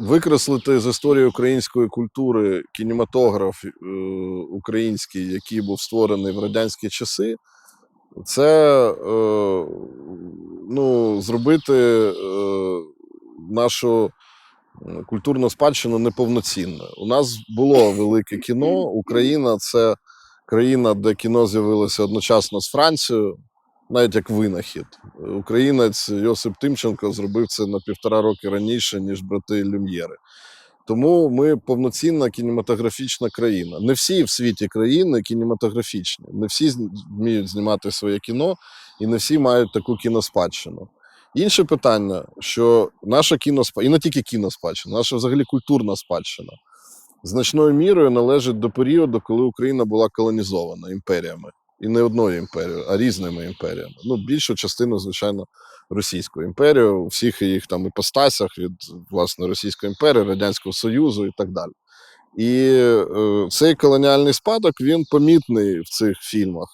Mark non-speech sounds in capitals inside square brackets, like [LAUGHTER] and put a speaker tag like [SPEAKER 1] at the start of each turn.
[SPEAKER 1] викреслити з історії української культури кінематограф е, український, який був створений в радянські часи, це е, ну, зробити е, нашу культурну спадщину неповноцінною. У нас було велике кіно. [LAUGHS] Україна це країна, де кіно з'явилося одночасно з Францією, навіть як винахід. Українець Йосип Тимченко зробив це на півтора роки раніше, ніж брати Люм'єри. Тому ми повноцінна кінематографічна країна. Не всі в світі країни кінематографічні, не всі вміють знімати своє кіно, і не всі мають таку кіноспадщину. Інше питання, що наша кіноспадщина, і не тільки кіноспадщина, наша взагалі культурна спадщина значною мірою належить до періоду, коли Україна була колонізована імперіями. І не одною імперією, а різними імперіями. Ну, більшу частину, звичайно, Російською імперією, у всіх їх там іпостасях від власне Російської імперії, Радянського Союзу і так далі. І е, цей колоніальний спадок він помітний в цих фільмах.